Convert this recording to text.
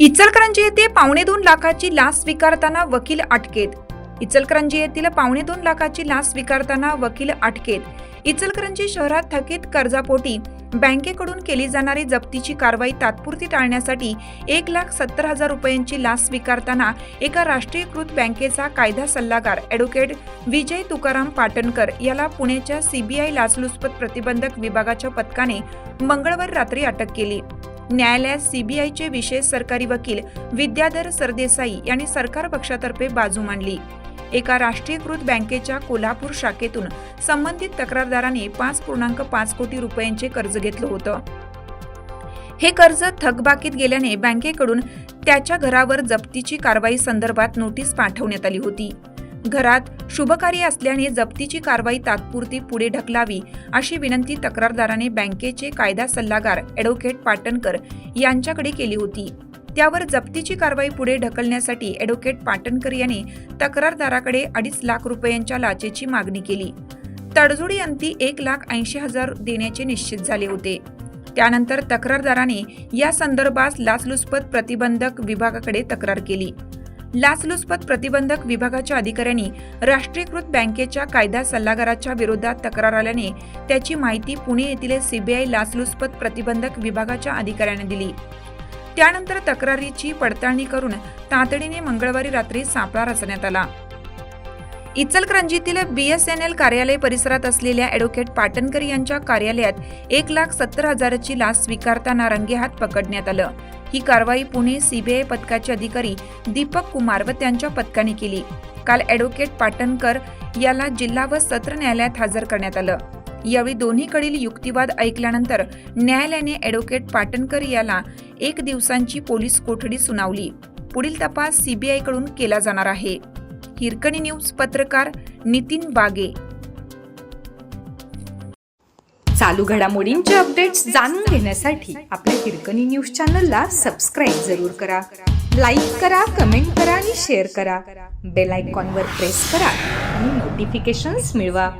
इचलकरंजी येथे पावणे दोन लाखाची लाच स्वीकारताना वकील अटकेत. इचलकरंजी येथील पावणे दोन लाखाची लाच स्वीकारताना वकील अटकेत. इचलकरंजी शहरात थकीत कर्जापोटी बँकेकडून केली जाणारी जप्तीची कारवाई तात्पुरती टाळण्यासाठी एक लाख सत्तर हजार रुपयांची लाच स्वीकारताना एका राष्ट्रीयकृत बँकेचा कायदा सल्लागार ॲडव्होकेट विजय तुकाराम पाटणकर याला पुण्याच्या सीबीआय लाचलुचपत प्रतिबंधक विभागाच्या पथकाने मंगळवार रात्री अटक केली. न्यायालयात सीबीआयचे विशेष सरकारी वकील विद्याधर सरदेसाई यांनी सरकार पक्षातर्फे बाजू मांडली. एका राष्ट्रीयकृत बँकेच्या कोल्हापूर शाखेतून संबंधित तक्रारदाराने पाच पूर्णांक पाच कोटी रुपयांचे कर्ज घेतलं होतं. हे कर्ज थकबाकीत गेल्याने बँकेकडून त्याच्या घरावर जप्तीची कारवाई संदर्भात नोटीस पाठवण्यात आली होती. घरात शुभकार्य असल्याने जप्तीची कारवाई तात्पुरती पुढे ढकलावी अशी विनंती तक्रारदाराने बँकेचे कायदा सल्लागार ॲडव्होकेट पाटणकर यांच्याकडे केली होती. त्यावर जप्तीची कारवाई पुढे ढकलण्यासाठी ॲडव्होकेट पाटणकर यांनी तक्रारदाराकडे अडीच लाख रुपयांच्या लाचेची मागणी केली. तडजोडी अंती एक लाख ऐंशी हजार देण्याचे निश्चित झाले होते. त्यानंतर तक्रारदाराने या संदर्भात लाचलुचपत प्रतिबंधक विभागाकडे तक्रार केली. लाचलुचपत प्रतिबंधक विभागाच्या अधिकाऱ्यांनी राष्ट्रीयकृत बँकेच्या कायदा सल्लागाराच्या विरोधात तक्रार आल्याने त्याची माहिती पुणे येथील सीबीआय लाचलुचपत प्रतिबंधक विभागाच्या अधिकाऱ्याने दिली. त्यानंतर तक्रारीची पडताळणी करून तातडीने मंगळवारी रात्री सापळा रचण्यात आला. इचलकरंजीतील बीएसएनएल कार्यालय परिसरात असलेल्या ॲडव्होकेट पाटणकर यांच्या कार्यालयात एक लाख सत्तर हजाराची लाच स्वीकारताना रंगेहात पकडण्यात आलं. ही कारवाई पुणे सीबीआय पथकाचे अधिकारी दीपक कुमार व त्यांच्या पथकाने केली. काल ॲडव्होकेट पाटणकर याला जिल्हा व सत्र न्यायालयात हजर करण्यात आलं. यावेळी दोन्हीकडील युक्तिवाद ऐकल्यानंतर न्यायालयाने ॲडव्होकेट पाटणकर याला एक दिवसांची पोलीस कोठडी सुनावली. पुढील तपास सीबीआयकडून केला जाणार आहे. हिरकणी न्यूज पत्रकार नितीन बागे. चालू घडामोडींचे अपडेट्स जाणून घेण्यासाठी आपल्या हिरकणी न्यूज चॅनलला सबस्क्राईब जरूर करा. लाईक करा कमेंट करा आणि शेअर करा. बेल आयकॉनवर प्रेस करा आणि नोटिफिकेशन्स मिळवा.